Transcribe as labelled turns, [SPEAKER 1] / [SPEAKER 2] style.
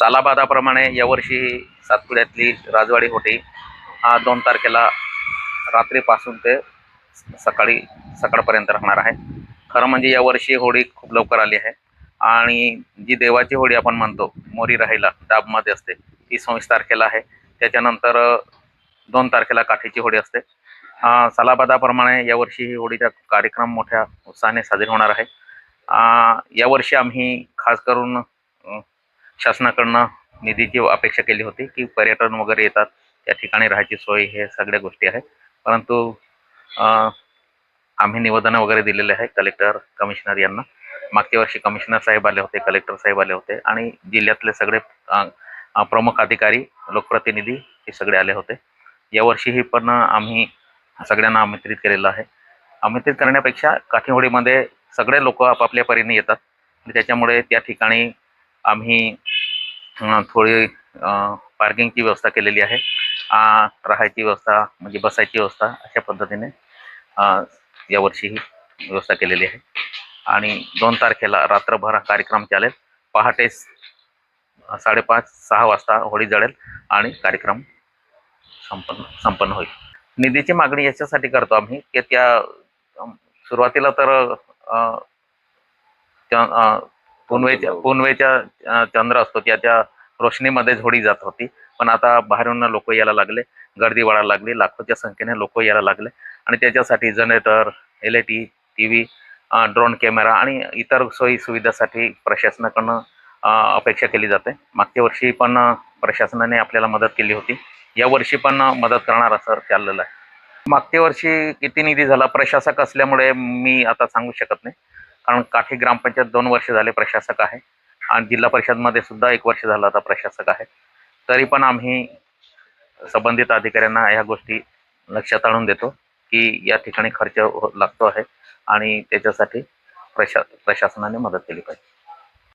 [SPEAKER 1] सालाबादाप्रमाणे यावर्षी सातपुड्यातली राजवाडी होती. हा दोन तारखेला रात्रीपासून ते सकाळी सकाळपर्यंत राहणार आहे. खरं म्हणजे यावर्षी होळी खूप लवकर आली आहे. आणि जी देवाची होळी आपण म्हणतो मोरी राहिला डाबमध्ये असते ती सव्वीस तारखेला आहे. त्याच्यानंतर दोन तारखेला काठीची होळी असते. सालाबादाप्रमाणे यावर्षी ही होळीचा कार्यक्रम मोठ्या उत्साहाने साजरी होणार आहे. यावर्षी आम्ही खास करून शासनाकडनं निधीची अपेक्षा केली होती की पर्यटन वगैरे येतात त्या ठिकाणी राहायची सोय हे सगळ्या गोष्टी आहेत. परंतु आम्ही निवेदनं वगैरे दिलेले आहे कलेक्टर कमिशनर यांना. मागच्या वर्षी कमिशनर साहेब आले होते कलेक्टर साहेब आले होते आणि जिल्ह्यातले सगळे प्रमुख अधिकारी लोकप्रतिनिधी हे सगळे आले होते. यावर्षीही पण आम्ही सगळ्यांना आमंत्रित केलेलं आहे. आमंत्रित करण्यापेक्षा काठीहोडीमध्ये सगळे लोक आपापल्या परीने येतात. आणि त्याच्यामुळे त्या ठिकाणी आम्ही थोडी पार्किंगची व्यवस्था केलेली आहे. राहायची व्यवस्था म्हणजे बसायची व्यवस्था अशा पद्धतीने यावर्षी यावर्षीही व्यवस्था केलेली आहे. आणि दोन तारखेला रात्रभर हा कार्यक्रम चालेल. पहाटे साडेपाच सहा वाजता होळी जळेल आणि कार्यक्रम संपन्न संपन्न होईल. निधीची मागणी याच्यासाठी करतो आम्ही की त्या सुरुवातीला तर त्या पुनवेच्या पुनवेच्या अ, चंद्र असतो त्याच्या रोशनीमध्येच होळी जात होती. पण आता बाहेरून लोक यायला लागले. गर्दी वाढायला लागली. लाखोच्या संख्येने लोक यायला लागले. आणि त्याच्यासाठी generator L A T T V drone camera आणि इतर सोयी सुविधासाठी प्रशासनाकडनं अपेक्षा केली जाते. मागच्या वर्षी पण प्रशासनाने आपल्याला मदत केली होती. या वर्षी पण मदत करणार असं चाललेलं आहे. मागच्या वर्षी किती निधी झाला? प्रशासक असल्यामुळे मी आता सांगू शकत नाही. कारण काठी ग्रामपंचायत दोन वर्ष झाले प्रशासक आहे आणि जिल्हा परिषदमध्ये सुद्धा एक वर्ष झालं आता प्रशासक आहे. तरी पण आम्ही संबंधित अधिकाऱ्यांना ह्या गोष्टी लक्षात आणून देतो की या ठिकाणी खर्च हो- लागतो आहे आणि त्याच्यासाठी प्रशा प्रशासनाने मदत केली पाहिजे.